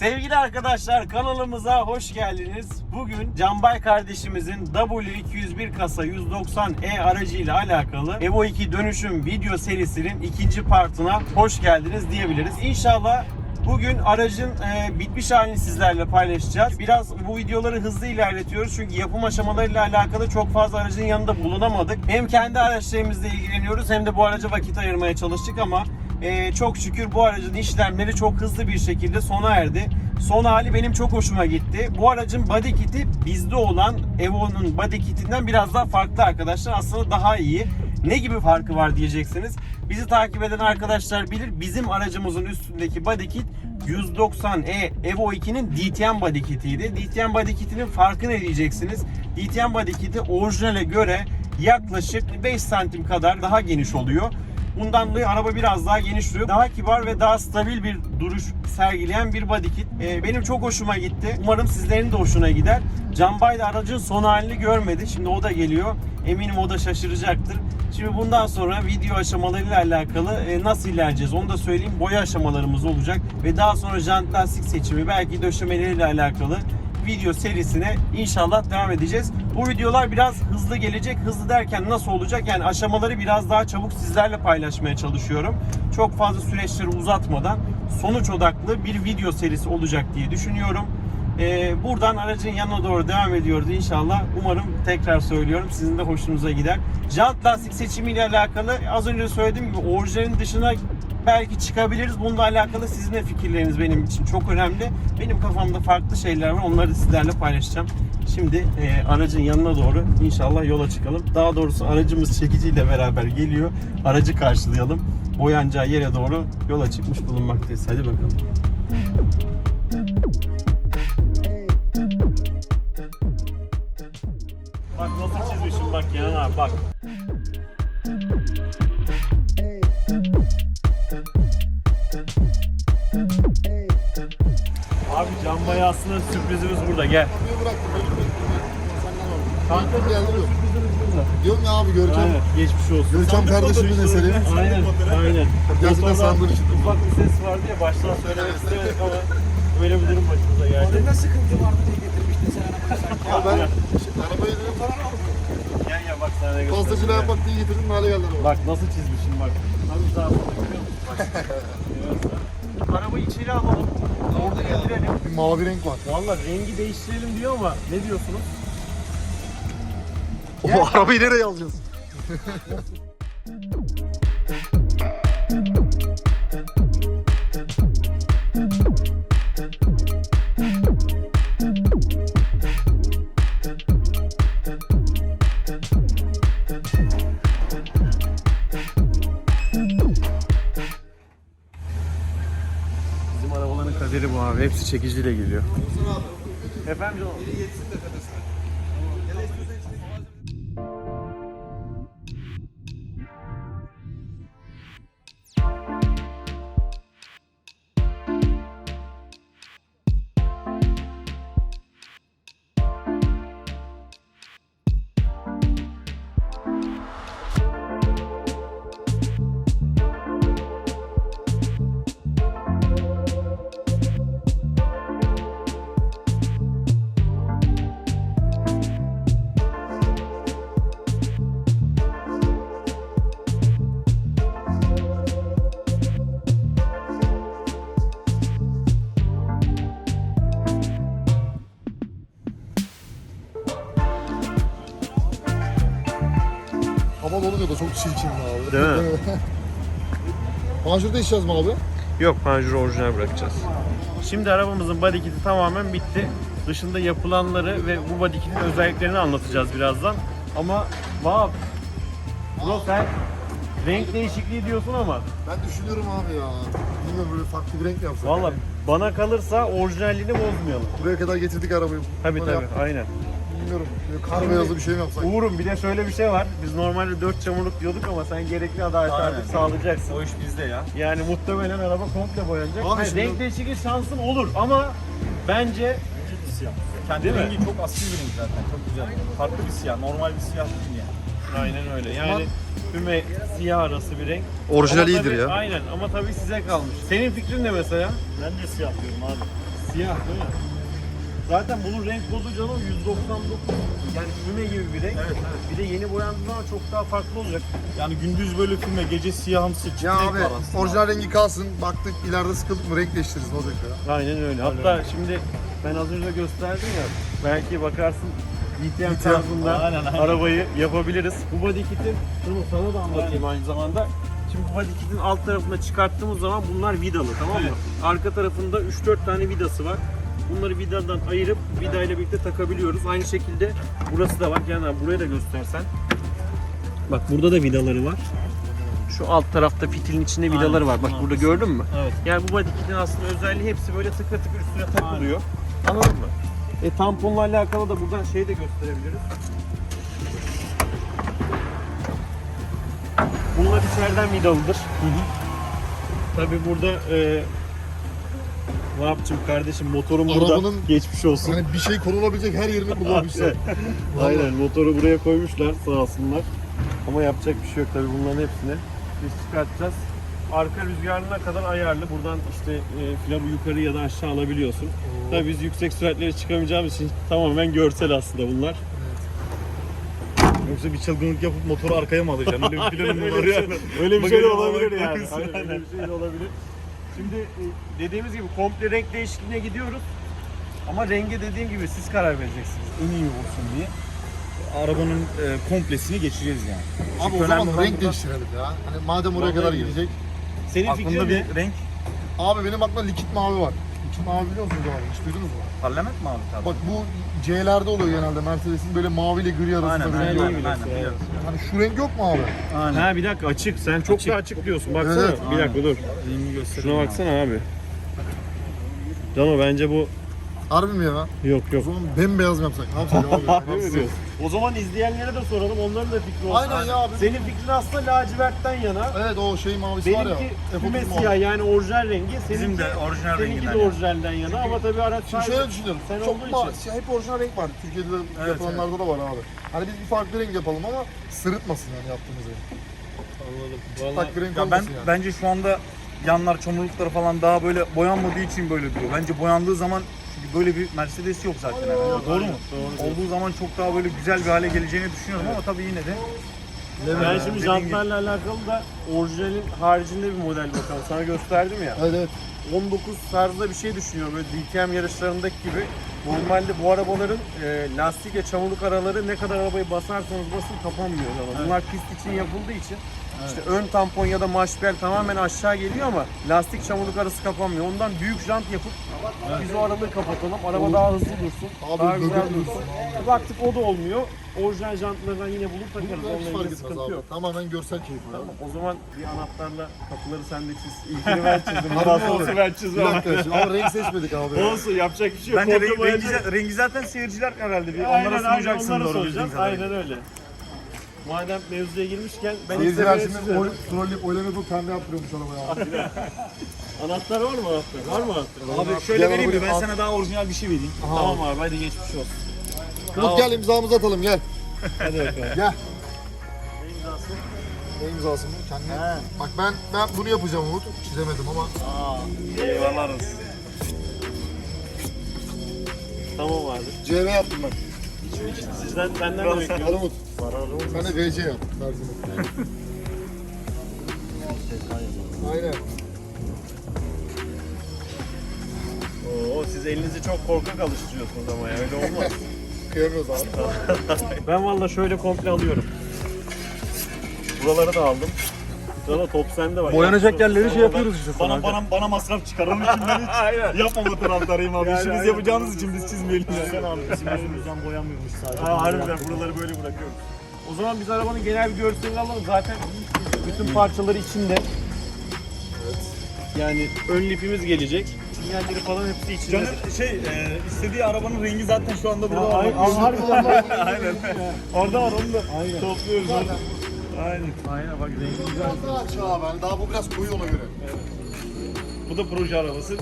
Sevgili arkadaşlar kanalımıza hoş geldiniz. Bugün Canbay kardeşimizin W201 kasa 190E aracıyla alakalı Evo 2 dönüşüm video serisinin ikinci partına hoş geldiniz diyebiliriz. İnşallah Bugün aracın e, bitmiş halini sizlerle paylaşacağız. Biraz bu videoları hızlı ilerletiyoruz çünkü yapım aşamalarıyla alakalı çok fazla aracın yanında bulunamadık. Hem kendi araçlarımızla ilgileniyoruz hem de bu araca vakit ayırmaya çalıştık ama e, çok şükür bu aracın işlemleri çok hızlı bir şekilde sona erdi. Son hali benim çok hoşuma gitti. Bu aracın body kiti bizde olan Evo'nun body kitinden biraz daha farklı arkadaşlar. Aslında daha iyi. Ne gibi farkı var diyeceksiniz. Bizi takip eden arkadaşlar bilir. Bizim aracımızın üstündeki body kit 190E Evo 2'nin DTM body kitiydi. DTM body kitinin farkı ne diyeceksiniz? DTM body kiti orijinale göre yaklaşık 5 santim kadar daha geniş oluyor. Bundan dolayı araba biraz daha geniş duruyor. Daha kibar ve daha stabil bir duruş sergileyen bir body kit. Ee, benim çok hoşuma gitti. Umarım sizlerin de hoşuna gider. Canbay da aracın son halini görmedi. Şimdi o da geliyor. Eminim o da şaşıracaktır. Şimdi bundan sonra video aşamalarıyla alakalı e, nasıl ilerleyeceğiz onu da söyleyeyim. Boya aşamalarımız olacak ve daha sonra jant lastik seçimi belki döşemeleriyle alakalı video serisine inşallah devam edeceğiz. Bu videolar biraz hızlı gelecek. Hızlı derken nasıl olacak? Yani aşamaları biraz daha çabuk sizlerle paylaşmaya çalışıyorum. Çok fazla süreçleri uzatmadan sonuç odaklı bir video serisi olacak diye düşünüyorum. Ee, buradan aracın yanına doğru devam ediyoruz inşallah. Umarım tekrar söylüyorum sizin de hoşunuza gider. Jant lastik seçimiyle alakalı az önce söylediğim gibi orijinalin dışına belki çıkabiliriz. Bununla alakalı sizin de fikirleriniz benim için çok önemli. Benim kafamda farklı şeyler var. Onları sizlerle paylaşacağım. Şimdi e, aracın yanına doğru inşallah yola çıkalım. Daha doğrusu aracımız çekiciyle beraber geliyor. Aracı karşılayalım. Boyanacağı yere doğru yola çıkmış bulunmaktayız. Hadi bakalım. Bak nasıl çizmişim bak Kenan abi bak. Abi cam aslında sürprizimiz burada gel. Kanka sürprizimiz burada. Diyorum ya abi Görkem. Aynen geçmiş olsun. Görkem kardeşimin eseri. Aynen aynen. Gerçekten sandviç. Ufak bir ses vardı ya baştan söylemek istemedik ama böyle bir durum başımıza geldi. Ne sıkıntı vardı diye getirmiştin sen arabayı sanki. Ben arabayı dedim falan aldım. Gel ya bak sana ne Pastacılığa göstereyim. yapmak diye getirdim hale geldi. Bak nasıl çizmişim bak. Abi daha burada görüyor musun? Bak. Görüyorsun. Arabayı içeri alalım. Orada getirelim. Bir mavi renk var. Valla rengi değiştirelim diyor ama ne diyorsunuz? O arabayı nereye alacağız? Hepsi çekiciyle geliyor. Efendim canım. Çok çirkin abi. Değil mi? Panjurda işeceğiz mi abi? Yok panjuru orijinal bırakacağız. Şimdi arabamızın body kiti tamamen bitti. Dışında yapılanları ve bu body kitin özelliklerini anlatacağız birazdan. Ama Vahap, bro sen renk değişikliği diyorsun ama Ben düşünüyorum abi ya. Bilmiyorum böyle farklı bir renk mi yapsak? valla bana kalırsa orijinalliğini bozmayalım. Buraya kadar getirdik arabayı. Tabii Böyle tabii yaptık. aynen. Bilmiyorum. Böyle kar beyazlı bir şey mi yapsak? Uğur'um bir de şöyle bir şey var. Biz normalde 4 çamurluk diyorduk ama sen gerekli adalet artık sağlayacaksın. O iş bizde ya. Yani muhtemelen araba komple boyanacak. Abi şimdi- renk değişikliği şansın olur ama bence siyah. Kendi Değil mi? rengi çok asil bir renk zaten. Çok güzel. Farklı bir siyah. Normal bir siyah değil yani. aynen öyle. Yani füme siyah arası bir renk. Orijinal Ama iyidir tabii- ya. Aynen ama tabii size kalmış. Senin fikrin ne mesela? Ben de siyah diyorum abi. Siyah değil mi? Zaten bunun renk kodu canım 199. Yani füme gibi bir renk. Evet, evet. Bir de yeni boyandığı zaman çok daha farklı olacak. Yani gündüz böyle füme, gece siyahımsı Ya renk abi var aslında. orijinal rengi kalsın. Baktık ileride sıkıldık mı renk değiştiririz ne olacak ya. Aynen öyle. Hatta şimdi ben az önce gösterdim ya. Belki bakarsın DTM DTM. tarzında Aynen, aynen. arabayı yapabiliriz. Bu body kit'in bunu sana da anlatayım aynı zamanda. Şimdi bu body kit'in alt tarafına çıkarttığımız zaman bunlar vidalı tamam mı? Arka tarafında 3-4 tane vidası var. Bunları vidadan ayırıp vidayla birlikte takabiliyoruz. Aynı şekilde burası da var. Yani buraya da göstersen. Bak burada da vidaları var. Şu alt tarafta fitilin içinde vidaları var. Bak Aynen. burada gördün mü? Evet. Yani bu body kit'in aslında özelliği hepsi böyle tıkır tıkır üstüne takılıyor. Anladın mı? E tamponla alakalı da buradan şey de gösterebiliriz. Bunlar içeriden vidalıdır. Tabi burada e, Vahap'cığım kardeşim motorum burada. Arabanın- Geçmiş olsun. Hani bir şey konulabilecek her yerini kullanmışlar. Aynen motoru buraya koymuşlar sağ olsunlar. Ama yapacak bir şey yok tabi bunların hepsini biz çıkartacağız. Arka rüzgarına kadar ayarlı. Buradan işte e, flabı yukarı ya da aşağı alabiliyorsun. Tabii biz yüksek süratlere çıkamayacağımız için tamamen görsel aslında bunlar. Yoksa bir çılgınlık yapıp motoru arkaya mı alacaksın? Öyle bir planım var bir şey- yani. Öyle bir şey de Bagajı olabilir yani. Aynen, öyle bir şey de olabilir. Şimdi e, dediğimiz gibi komple renk değişikliğine gidiyoruz. Ama renge dediğim gibi siz karar vereceksiniz. En iyi olsun diye. Arabanın e, komplesini geçeceğiz yani. Abi o zaman renk burada- değiştirelim ya. Hani madem oraya Vallahi kadar gidecek. Senin Aklında fikrin ne? bir renk. Abi benim aklımda likit mavi var. Mavi biliyor musunuz abi? Hiç duydunuz mu? Parlament mi abi tabii? Bak bu C'lerde oluyor genelde. Mercedes'in böyle mavi ile gri arasında Aynen, bir aynen, var. aynen, aynen, biliyoruz. Hani şu renk yok mu abi? Aynen. Ha bir dakika açık. Sen çok Açık. da açık diyorsun. Baksana. Evet, bir dakika dur. Rengi göstereyim Şuna abi. baksana abi. Cano bence bu Harbi mi ya? yok O yok. zaman bembeyaz mı yapsak? Ne yapsak abi? Ne yapsak? O zaman izleyenlere de soralım. Onların da fikri olsun. Aynen ya abi. Senin fikrin aslında lacivertten yana. Evet o şey mavisi var ya. Benimki F30 füme mavi. siyah yani orijinal rengi. Seninki, Bizim de orijinal seninki renginden de yana. orijinalden yana ama tabii araç Şimdi şöyle düşünüyorum. Sen Çok olduğu ma- için. şey, hep orijinal renk var. Türkiye'de de Evet, yapılanlarda da var abi. Hani biz bir farklı renk yapalım ama sırıtmasın yani yaptığımız renk. Anladım. Vallahi Tak bir renk Ya ben olmasın yani. bence şu anda yanlar çamurlukları falan daha böyle boyanmadığı için böyle duruyor. Bence boyandığı zaman böyle bir Mercedes yok zaten. herhalde. Doğru mu? Olduğu zaman çok daha böyle güzel bir hale geleceğini düşünüyorum ama tabii yine de Ben şimdi dediğin jantlarla alakalı da orijinalin haricinde bir model bakalım. Sana gösterdim ya. Evet evet. 19 tarzda bir şey düşünüyorum. Böyle DTM yarışlarındaki gibi. Normalde bu arabaların e, lastik ve çamurluk araları ne kadar arabayı basarsanız basın kapanmıyor. Ama Bunlar pist için yapıldığı için işte ön tampon ya da maşbel tamamen aşağı geliyor ama lastik çamurluk arası kapanmıyor. Ondan büyük jant yapıp biz o aralığı kapatalım. Araba daha hızlı dursun. Abi daha güzel dursun. Baktık o da olmuyor. Orijinal jantlardan yine bulup takarız. Onunla ilgili sıkıntı abi. yok. Tamamen görsel keyif var. Tamam, o zaman bir anahtarla kapıları sen de çiz. İlkini ben çizdim. Sonrası olur? ben Bir çizmem. dakika şimdi ama renk seçmedik abi. Olsun yapacak bir şey yok. bence rengi, rengi, rengi zaten seyirciler herhalde bir Aynen, onlara aynen, sunacaksın onlara doğru soracağız. Aynen öyle. Madem mevzuya girmişken ben Seyirciler istemeye şimdi oy, trolleyip oylarını yapıp kendi yaptırıyormuş arabaya. Anahtar var mı anahtar? Var mı anahtar? Abi şöyle Gel vereyim mi? arabayı Ben al. sana daha orijinal bir şey vereyim. Tamam abi hadi geçmiş olsun. Umut gel imzamızı atalım gel. Hadi bakalım. Gel. Ne imzası? Ne imzası mı? Kendine. Bak ben ben bunu yapacağım Umut. Çizemedim ama. Eyvallah olsun. Tamam abi. CV yaptım ben. Sizden benden de Hadi bekliyorum. Umut. Sen de VC yap. Tarzını. Aynen. Oo, siz elinizi çok korkak alıştırıyorsunuz ama ya öyle olmaz. Kıyamıyoruz abi. ben valla şöyle komple alıyorum. Buraları da aldım. Sana top sende var. Boyanacak yerleri şey yapıyoruz işte sana. Bana bana bana masraf çıkar. Onun için Aynen. yapmama taraftarıyım abi. Yani İşimiz aynen. yapacağımız için biz çizmeyelim. Sen abi bizim yüzümüzden boyanmıyormuş sadece. Ha, harbiden buraları böyle bırakıyoruz. O zaman biz arabanın genel bir görselini alalım. Zaten bütün parçaları içinde. Yani ön lifimiz gelecek. Sinyalleri falan hepsi içinde. Canım şey e, istediği arabanın rengi zaten şu anda burada var. Ay- Bak, ay- harbiden bak. Aynen. Orada var onu da topluyoruz. Aynen. Aynen. Aynen bak rengi güzel. Biraz daha açı abi. Hani daha bu biraz koyu ona göre. Bu da proje arabası.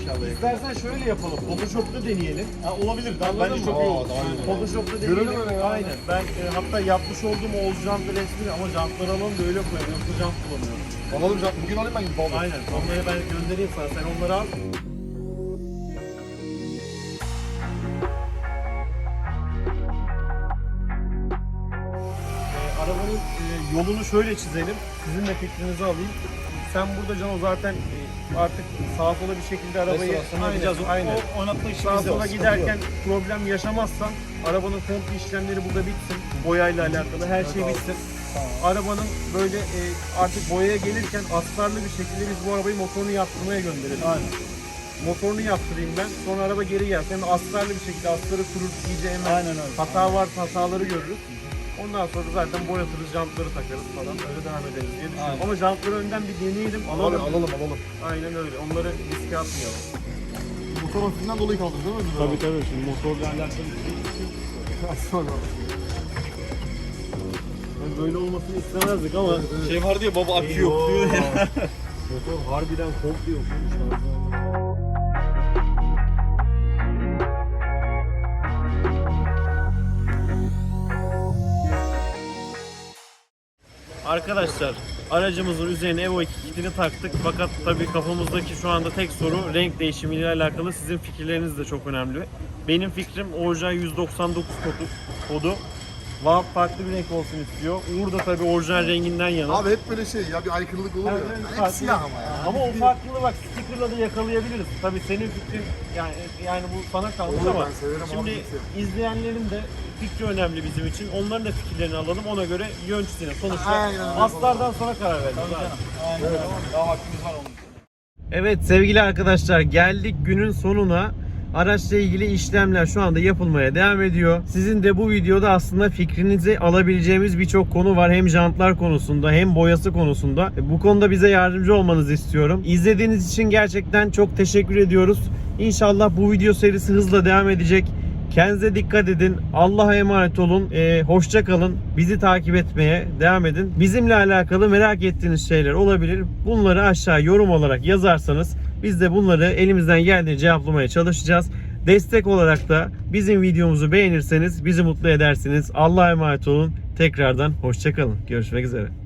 İnşallah. İstersen şöyle yapalım. Photoshop'ta deneyelim. Ha, olabilir. Anladın Bence çok iyi olur. Photoshop'ta Görelim deneyelim. öyle ya. Aynen. Ben e, hatta yapmış olduğum Oğuz jantlı resmini ama jantları alalım da öyle koyalım. Yoksa jant kullanıyorum. Alalım canım. Bugün alayım ben gidip. Aynen. Onları ben göndereyim sana. Sen onları al. Yolunu şöyle çizelim. Sizin de fikrinizi alayım. Sen burada Cano zaten e, artık sağa sola bir şekilde arabayı Restorasyonu yapacağız. O- aynen. O oynatma Sağa sola var. giderken problem yaşamazsan arabanın komple işlemleri burada bitsin. Boyayla alakalı her şey bitsin. Arabanın böyle e, artık boyaya gelirken astarlı bir şekilde biz bu arabayı motorunu yaptırmaya gönderelim. Aynen. Motorunu yaptırayım ben. Sonra araba geri gelsin. Hem astarlı bir şekilde astarı kurur iyice hemen Aynen öyle. hata var hataları görürüz. Ondan sonra zaten boyatırız, jantları takarız falan öyle devam ederiz diye düşünüyorum. Aynen. Ama jantları önden bir deneyelim, Alalım alalım. alalım alalım. Aynen öyle. Onları riske atmayalım. Motor hafifinden dolayı kaldır değil mi? Tabii abi? tabii şimdi motorla alakalı şey. Abi. Yani böyle olmasını istemezdik ama Şey vardı ya baba akü yok diyor. Motor harbiden komple yokmuş. Arkadaşlar aracımızın üzerine Evo 2 kitini taktık fakat tabii kafamızdaki şu anda tek soru renk değişimiyle alakalı sizin fikirleriniz de çok önemli. Benim fikrim orijinal 199 kodu. kodu. Vahap farklı bir renk olsun istiyor. Uğur da tabii orijinal renginden yana. Abi hep böyle şey ya bir aykırılık olur ya. Evet, Hep farklı. siyah ama ya. Ama o farklılığı bak stickerla da yakalayabiliriz. Tabii senin fikrin yani yani bu sana kalmış Olur, ama ben severim abi, şimdi kimse. izleyenlerin de fikri önemli bizim için. Onların da fikirlerini alalım. Ona göre yön çizelim. Sonuçta Aynen aslardan sonra karar vereceğiz. abi. Aynen öyle. Daha var onun. Evet sevgili arkadaşlar geldik günün sonuna. Araçla ilgili işlemler şu anda yapılmaya devam ediyor. Sizin de bu videoda aslında fikrinizi alabileceğimiz birçok konu var. Hem jantlar konusunda hem boyası konusunda. Bu konuda bize yardımcı olmanızı istiyorum. İzlediğiniz için gerçekten çok teşekkür ediyoruz. İnşallah bu video serisi hızla devam edecek. Kendinize dikkat edin. Allah'a emanet olun. Ee, hoşça kalın. Bizi takip etmeye devam edin. Bizimle alakalı merak ettiğiniz şeyler olabilir. Bunları aşağı yorum olarak yazarsanız biz de bunları elimizden geldiğince cevaplamaya çalışacağız. Destek olarak da bizim videomuzu beğenirseniz bizi mutlu edersiniz. Allah'a emanet olun. Tekrardan hoşça kalın. Görüşmek üzere.